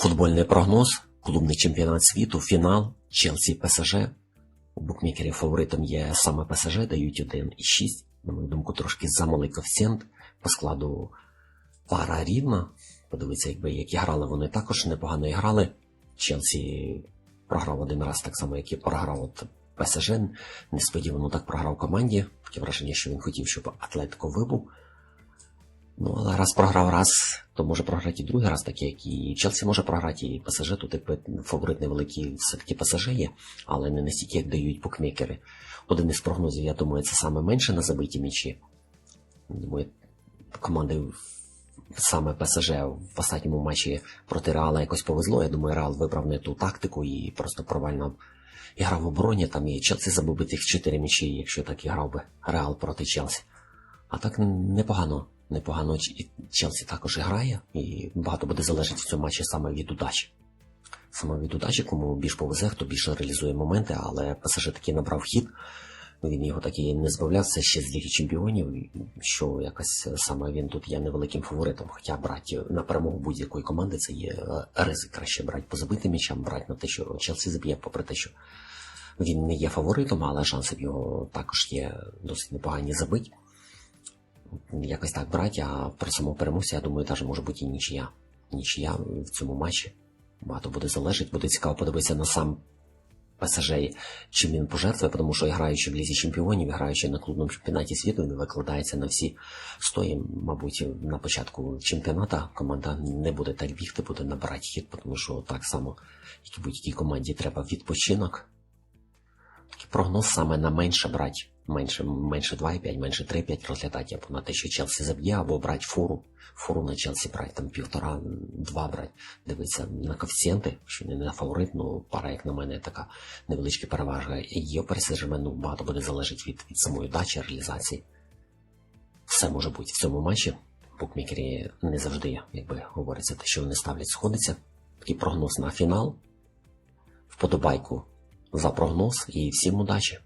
Футбольний прогноз, клубний чемпіонат світу, фінал, Челсі ПСЖ. У букмекерів фаворитом є саме ПСЖ, дають 1,6. На мою думку, трошки замалий коефіцієнт по складу пара рівна. Подивіться, якби які грали, вони також непогано і грали. Челсі програв один раз так само, як і програв от ПСЖ. Несподівано так програв команді. Таке враження, що він хотів, щоб Атлетико вибув. Ну, але раз програв раз, то може програти і другий раз, так як і Челсі може програти, і ПСЖ тут якби фаворит невеликий, все-таки ПСЖ є, але не настільки, як дають букмекери. Один із прогнозів, я думаю, це саме менше на забиті м'ячі. Думаю, команди саме ПСЖ в останньому матчі проти Реала якось повезло. Я думаю, Реал вибрав не ту тактику і просто провально грав в обороні. Там і Челсі забив би тих 4 м'ячі, якщо так і грав би Реал проти Челсі. А так непогано. Непогано Челсі також грає, і багато буде залежати в цьому матчі саме від удачі. Саме від удачі, кому більш повезе, хто більше реалізує моменти, але ПСЖ таки набрав хід. Він його так і не збавлявся ще з Ліги Чемпіонів, що якось саме він тут є невеликим фаворитом. Хоча брати на перемогу будь-якої команди це є е, ризик краще брати по забитим м'ячам, брати на те, що Челсі заб'є, попри те, що він не є фаворитом, але шанси в його також є досить непогані забить. Якось так брати, а при самому переможці, я думаю, теж може бути і нічия. Нічия в цьому матчі. Багато буде залежати, буде цікаво подивитися на сам ПСЖ, чим він пожертвує, тому що граючи в Лізі Чемпіонів, граючи на клубному чемпіонаті світу, він викладається на всі стої. Мабуть, на початку чемпіоната команда не буде так бігти, буде набирати хід, тому що так само, як і будь-якій команді, треба відпочинок. Прогноз саме на менше брати. Менше, менше 2,5, менше 3,5 розглядати, або на те, що Челсі заб'є, або брати фуру. Фуру на Челсі брати, там півтора, два брати. Дивитися на коефіцієнти, що не на фаворит, ну пара, як на мене, така невеличка перевага. Пересежеме, ну багато буде залежати від, від самої дачі, реалізації. Все може бути в цьому матчі. Букмекері не завжди, якби говориться, те, що вони ставлять, сходиться. Такий прогноз на фінал. Вподобайку за прогноз і всім удачі!